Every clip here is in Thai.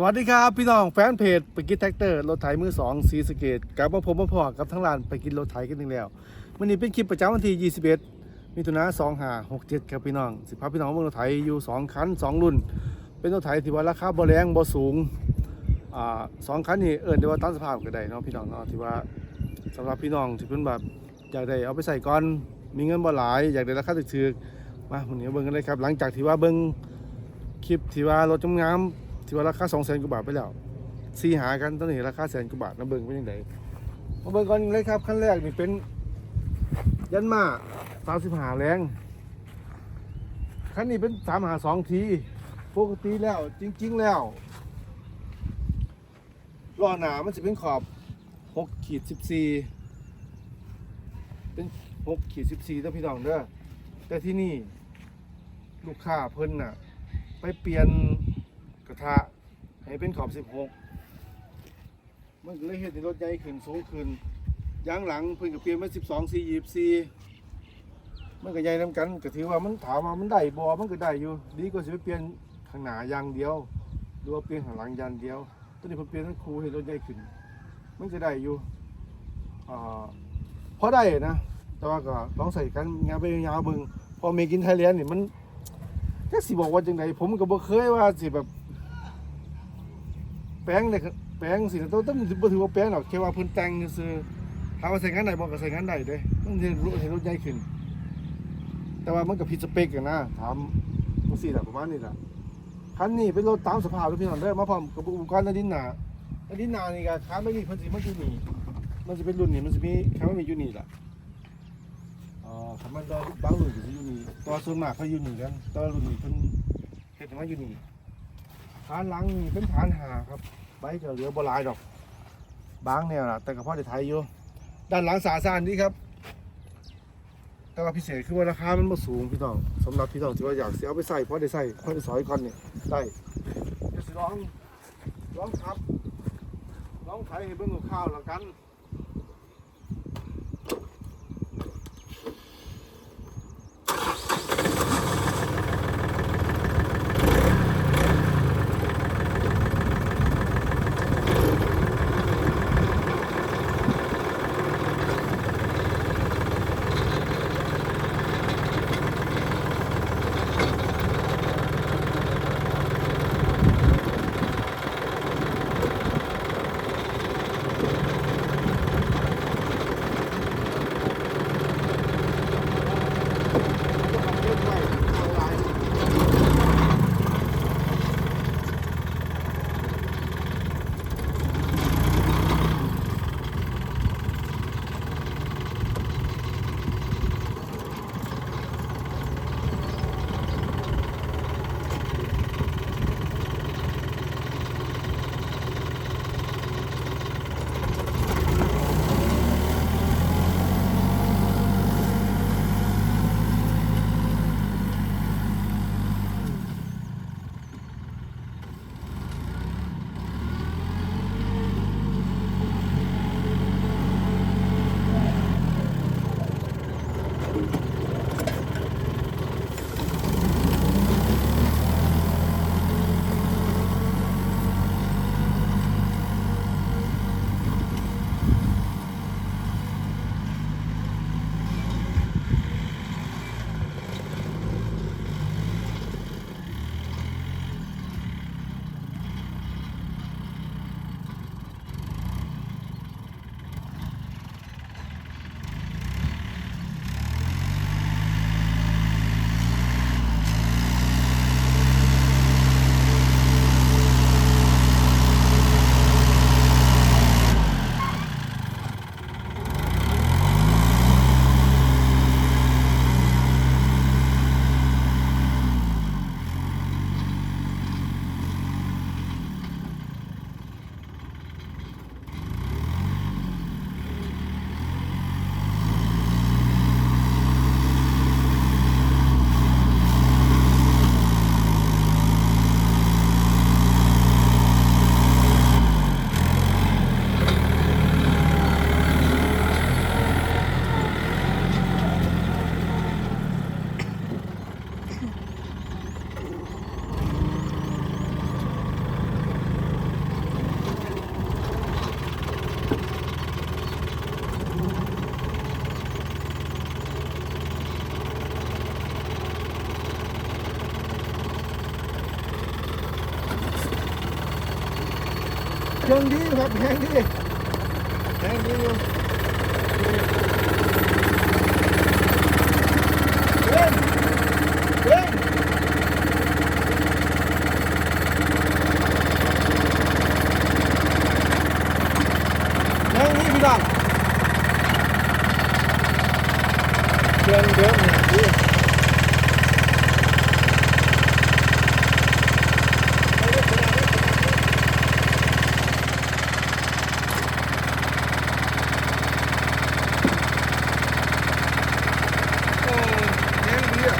สวัสดีครับพี่น้องแฟนเพจไปกินแท็กเตอร์รถไถมือสองสีสเกตกลับมาพบมาพอกับทั้งร้านไปกินรถไถกันหนึ่งแล้ววันนี้เป็นคลิปประจำวันที่ 21 มิถุนายน2567 ครับพี่น้องสิพาพี่น้องเบิ่งรถไถอยู่ 2 คัน 2 รุ่น เป็นรถไถที่ว่าราคาบ่แรงบ่สูงอ่าสองคันนี่เอิ้นได้ว่าตามสภาพก็ได้เนาะพี่น้องเนาะที่ว่าสำหรับพี่น้องที่เพิ่นแบบอยากได้เอาไปใส่ก่อนมีเงินบ่หลายอยากได้ราคาถูกๆมาวันนี้เบิ่งกันเลยครับหลังจากที่ว่าเบิ่งคลิปที่ว่ารถงาม ที่ว่าราคาสองแสนกว่าบาทไปแล้วซีหากันตอนนี้ราคาแสนกว่าบาทนะเบิ่งเป็นยังไงมาเบิ่งก่อนเลยครับขั้นแรกนี่เป็น ยันมาสามสิบหาแรงขั้นนี้เป็นสามหาสองทีปกติแล้วจริง ๆ แล้วล้อหนามันจะเป็นขอบหกขีดสิบสี่เป็นหกขีดสิบสี่ถ้าพี่น้องเด้อแต่ที่นี่ลูกค้าเพิ่นน่ะ ไปเปลี่ยน กระทะให้เป็นขอบ 16 มันก็เลยเห็นรถใหญ่ขึ้นสูงขึ้นยางหลังเพิ่นก็เปลี่ยนมา12 4 24มันก็ใหญ่นำกันก็ถือว่ามันถามว่ามันได้บ่มันก็ได้อยู่ดีกว่าสิไปเปลี่ยนข้างหน้าอย่างเดียวหรือว่าเปลี่ยนข้างหลังอย่างเดียวตอนนี้เพิ่นเปลี่ยนทั้งคู่ให้รถใหญ่ขึ้น มันก็ได้อยู่อ่าพอได้นะแต่ว่าก็ต้องใส่กันงานไปยาวเบิ่งพอเมกินไทยแลนด์นี่มันจักสิบอกว่าจังไดผมก็บ่เคยว่าสิแบบ แปลงเนี่ยแปลงสิต้องต้องบ่ถือว่าแปลงหรอกแค่ว่าเพิ่นแต่งซื่อๆถามว่าใส่งานได้บ่ก็ใส่งานได้เด้มันเห็นรถเห็นรถใหญ่ขึ้น แต่ว่ามันก็ผิดสเปกันนะถามจังซี่ละประมาณนี้ล่ะคันนี้เป็นรถตามสภาพเลยพี่น้องเด้อมาพร้อมกับอุปกรณ์อดินหนาอดินหนานี่ก็ค้าไม่มีเพิ่นสิมันอยู่นี่มันสิเป็นรุ่นนี้มันสิมีค้าไม่มีอยู่นี่ล่ะอ๋อคำมันดอบางรุ่นก็จะอยู่นี่ตัวส่วนมากเขาอยู่นี่กันตัวรุ่นนี้เพิ่นเฮ็ดมาอยู่นี่ ฐานหลังนี่เป็นฐานหาครับใบจะเหลือบ่หลายดอกบางแนวล่ะแต่กระเพอได้ไทยอยู่ด้านหลังสาซานนี่ครับ แต่ว่าพิเศษคือว่าราคามันบ่สูงพี่น้องสำหรับพี่น้องที่ว่าอยากเสียเอาไปใส่เพราะได้ใส่พอได้สอยก่อนนี่ยได้จะสิลองร้องครับร้องไถให้เบิ่งข้าวแล้วกัน งดีครับแห้งดีแห้งดีอยู่เร่งเร่งแห้งดีพี่น้องเครื่องเดิมเนี่ยดี โอ้แห้งดีอะ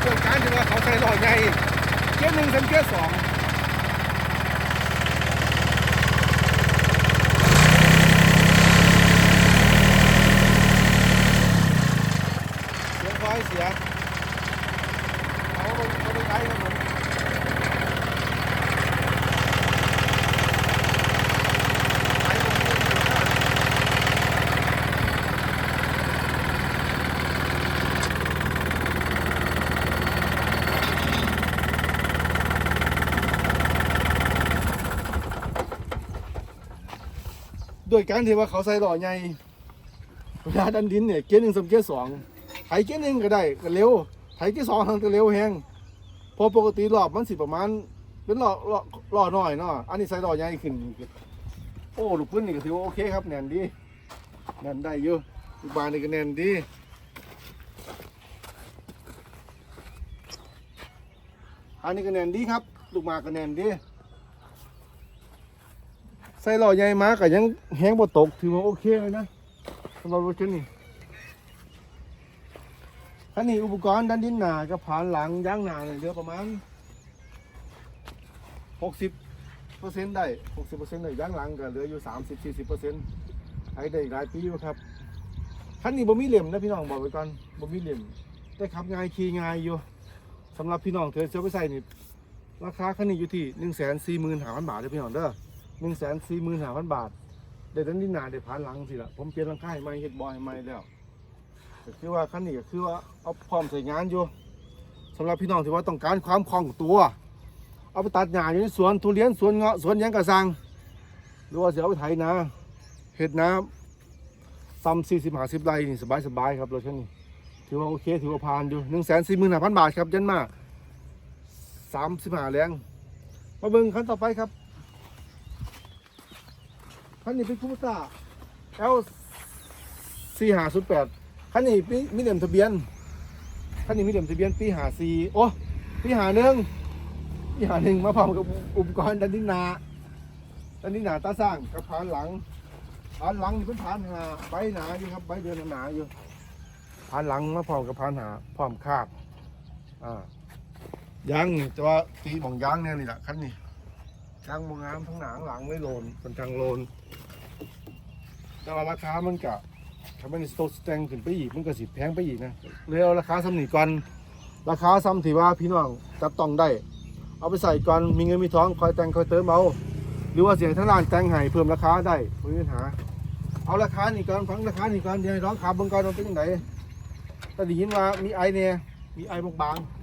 เรื่องการที่ว่าเขาใส่หล่อใหญ่ เกียร์หนึ่งทำเกียร์สองเสียงคอยเสียเอาไปเอาไปไกลครับผมไปผมไม่ได้เสีย ยการที่ว่าเขาใส่หล่อใหญ่เวลาดันดินเนี่ยเกียร์หนึ่งสำเกียร์สองไถเกียร์หนึ่งก็ได้ก็เร็วไถเกียร์สองทางก็เร็วแฮงพอปกติรอบมันสิประมาณ เป็นหล่อหล่อหล่อน้อยเนาะอันนี้ใส่หล่อใหญ่ขึ้น โอ้ลูกปืนนี่ก็ถือว่าโอเคครับแน่นดีแน่นได้อยู่ลูกบานนี่ก็แน่นดีอันนี้ก็แน่นดีครับ ลูกหมากก็แน่นดี ส่หล่อใหญ่มาก็ยังแห้งบ่ตก ถือว่าโอเคเลยนะสำหรับรถคันนี้คันนี้อุปกรณ์ด้านดินหนากับผานหลังย่างหนาเนี่ยเหลือประมาณ60เปอร์เซ็นต์ได้60เปอร์เซ็นต์ได้ย่างหลังก็เหลืออยู่ 30 40เปอร์เซ็นต์ใช้ได้หลายปีอยู่ครับคันนี้บ่มีเหลี่ยมนะพี่น้องบอกไว้ก่อนบ่มีเหลี่ยมแต่ขับง่ายขี่ง่ายอยู่สำหรับพี่น้องเธอเชื่อไปใส่นี่ราคาคันนี้อยู่ที่1 4 5 0 0 0บาทเด้อพี่น้องเด้อ หนึ่งแสนสี่หมื่นห้าพันบาทเดี๋ยวนั้นนี่นาเดี๋ยวผ่านหลังสิละผมเปลี่ยนร่างกายใหม่เฮ็ดบอยใหม่แล้วก็คือว่าคันนี้ก็คือว่าเอาพร้อมใส่งานอยู่สำหรับพี่น้องที่ว่าต้องการความคล่องตัว เอาไปตัดหญ้าอยู่ในสวนทุเรียนสวนเงาะสวนหยังกระสังหรือว่าจะเอาไปไถนาเห็ดน้ำซ้ำสี่สิบห้าสิบไร่นี่สบายสบายครับรถคันนี้ถือว่าโอเคถือว่าผ่านอยู่หนึ่งแสนสี่หมื่นห้าพันบาทครับยันมาสามสิบห้าแรงมาเบิ่งขั้นต่อไปครับ คันนี้เป็นคูซ่า L สี่หาสุดแปดคันนี้มีมีเหลี่ยมทะเบียนคันนี้มีเหลี่ยมทะเบียนปีหาสี่โอ้ปีหาหนึ่งปีหาหนึ่งมาพร้อมกับอุปกรณ์ดันดินนาดันดินนาตาสร้างกับผานหลังผานหลังนี่เป็นผานหาใบหนาอยู่ครับใบเดือนหนาอยู่ผานหลังมาพร้อมกับผานหาพร้อมคาบอ่ายางนี่แต่ว่าตีบ่องยางเนี่ยนี่แหละคันนี้ยางบงงามทั้งหนังหลังไม่โลนเป็นทางโลน แต่ว่าราคามันกะถ้ามันสโตสแตงขึ้นไปอีกมันก็สิแพงไปอีกนะเลยเอาราคาซ้ำนี่ก่อนราคาซ้ำที่ว่าพี่น้องจับต้องได้ เอาไปใส่ก่อนมีเงินมีทองคอยแต่งคอยเติมเอาหรือว่าเสียงทั้งร้านแต่งให้เพิ่มราคาได้ไม่มีปัญหา เอาราคานี่ก่อนฟังราคานี่ก่อนเดี๋ยวร้องขาเบิ่งก่อนว่าเป็นยังไงแต่ได้ยินว่ามีไอเนี่ยมีไอบางๆ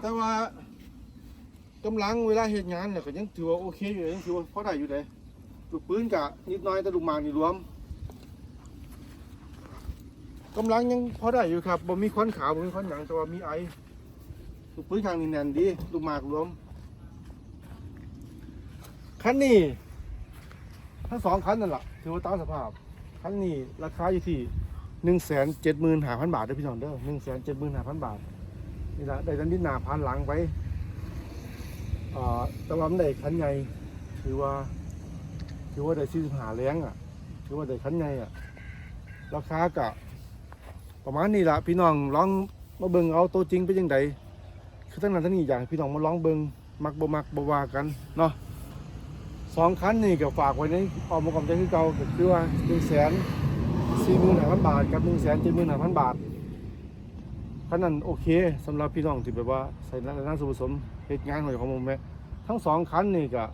แต่ว่ากำลังเวลาเหตุงานเนี่ยก็ยังถือว่าโอเคอยู่ยังถือว่าพอได้อยู่เลยลูกปืนกะนิดน้อยแต่ลูกหมากนี่รวมกำลังยังพอได้อยู่ครับบ่มีควันขาวบ่มีควันหนังแต่ว่ามีไอลูกปืนข้างนี่แน่นดีลูกหมากรวมคันนี้ทั้งสองคันนั่นแหละถือว่าตามสภาพคันนี้ราคาอยู่ที่หนึ่งแสนเจ็ดหมื่นห้าพันบาทเด้อพี่น้องเด้อหนึ่งแสนเจ็ดหมื่นห้าพันบาท นี่ละได้ดันดินหนาพันหลังไปอ่าแต่ว่ามันได้คันใหญ่ถือว่า ถือว่าได้สี่สิบห้าแรงอะ ถือว่าได้คันใหญ่อะ ราคากะประมาณนี้ละพี่น้องลองมาเบิ่งเอาตัวจริงเป็นยังไงคือทั้งนั้นทั้งนี้อย่ากให้พี่น้องมาลองเบิ่งมักบ่มักบ่ว่ากันเนาะสองคันนี่ก็ฝากไว้ในออมกำใจคือเก่าก็คือว่าหนึ่งแสนสี่หมื่นห้าพันบาทกับหนึ่งแสนเจ็ดหมื่นห้าพันบาท คันนั้นโอเคสำหรับพี่น้องที่แบบว่าใส่ในร้านส่วนผสมเหตุงานของของผมแม่ทั้งสองคันนี่ก็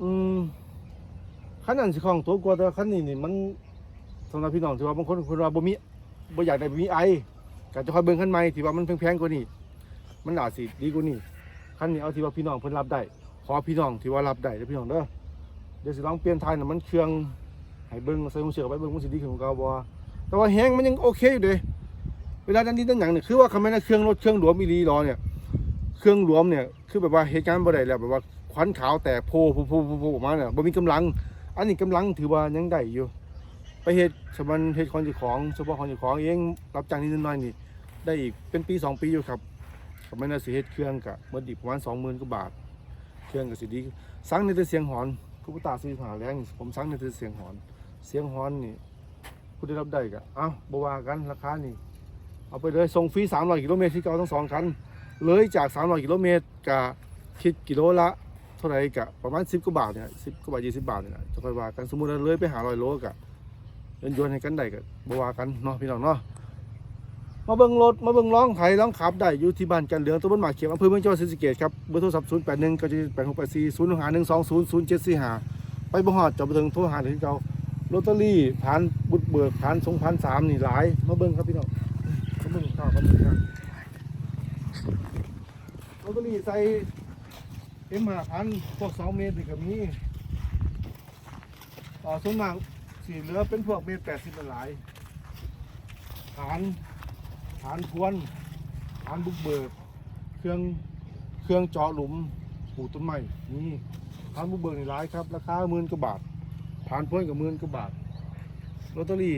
อืมคันนั้นสิของตัวกว่าแต่คันนี้นี่มันสำหรับพี่น้องที่ว่าบางคนคนว่าบ่มีบ่อยากได้บ่มีไอก็จะคอยเบิ่งคันใหม่ที่ว่ามันแพงๆกว่านี้มันอาจสิดีกว่านี้คันนี้เอาที่ว่าพี่น้องเพิ่นรับได้ขอพี่น้องที่ว่ารับได้เด้อพี่น้องเด้อเดี๋ยวสิลองเปลี่ยนทายน่ะมันเครื่องให้เบิ่งใส่หูเสือไปเบิ่งมันสิดีขึ้นกว่าเก่าบ่ แต่ว่าแฮงมันยังโอเคอยู่เด้เวลาดันดินดันหยังเนี่ยคือว่าคำแม่นเครื่องรถเครื่องหลวมอีหลีรอเนี่ยเครื่องหลวมเนี่ยคือแบบว่าเหตุการณ์บ่ได้แล้วแบบว่าควันขาวแตกโพโพโพโพออกมาเนี่ยบ่มีกำลัง อันนี้กำลังถือว่ายังได้อยู่ ไปเฮ็ดสมันเฮ็ดของจ้าของเฉพาะของจ้าของเองรับจ้างนิดหน่อยนี่ได้อีกเป็นปีสองปีอยู่ครับก็ไม่น่าสิเฮ็ดเครื่องกะเมื่อดีประมาณ20,000กว่าบาท เครื่องก็สิดีสั่งในแต่เสียงหอนคุปตาซื้อผ่าแรงผมสั่งในแต่เสียงหอน เสียงหอนนี่ ผู้ได้รับได้ก็เอาบว่ากันราคานี่เอาไปเลยส่งฟรี300กิโลเมตรที่เก่าทั้งสองคันเลยจาก300กิโลเมตรกะคิดกิโลละเท่าไหร่กะประมาณ 10กว่าบาทเนี่ย10กว่าบาท20บาทเนี่ยจะค่อยว่ากันสมมุติว่าเลยไปหา100โลกะเงินยนให้กันได้กะบว่ากันเนาะพี่น้องเนาะมาเบิ่งรถมาเบิ่งร้องไถร้องขับได้อยู่ที่บ้านกันเหลืองตำบลหมากเขียวอำเภอเมืองจังหวัดศรีสะเกษครับเบอร์โทรศัพท์081ก็จะ8684 05120 0745ไปบ่ฮอดจะไปถึงโทรหาถึงเก่า ลอตเตอรี่ผ่านบุตรเบิกผ่านสองพันสามนี่หลายมาเบิ่งครับพี่น้องมาเขามึงข้าวเขามึงข้าวลอตเตอรี่ใส่เอ็มห้าพันพวกสองเมตรนี่ก็มีต่อส่วนมากสีเหลือเป็นพวกเมตรแปดสิบหลายฐานฐานพวนฐานบุกเบิก เครื่องเครื่องเจาะหลุมปลูกต้นไม้นี่ฐานบุกเบิกนี่หลายครับ ราคาหมื่นกว่าบาท ฐานพวนกับหมื่นกว่าบาทลอตเตอรี่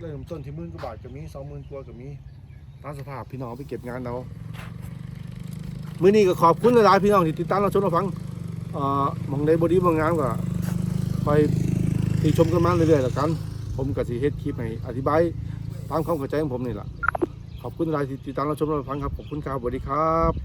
เริ่มต้นที่หมื่นกว่าบาทก็มีสองหมื่นกว่าก็มีตามสภาพพี่น้องไปเก็บงานเอามื้อนี้ก็ขอบคุณหลายๆพี่น้องที่ติดตามเราชมเราฟังเอ่อมองในบอดี้บางงานก็ไปติชมกันมาเรื่อยๆแล้วกัน ผมก็สิเฮ็ดคลิปให้อธิบายตามความเข้าใจของผมนี่แหละขอบคุณหลายที่ติดตามเราชมเราฟังครับขอบคุณครับสวัสดีครับ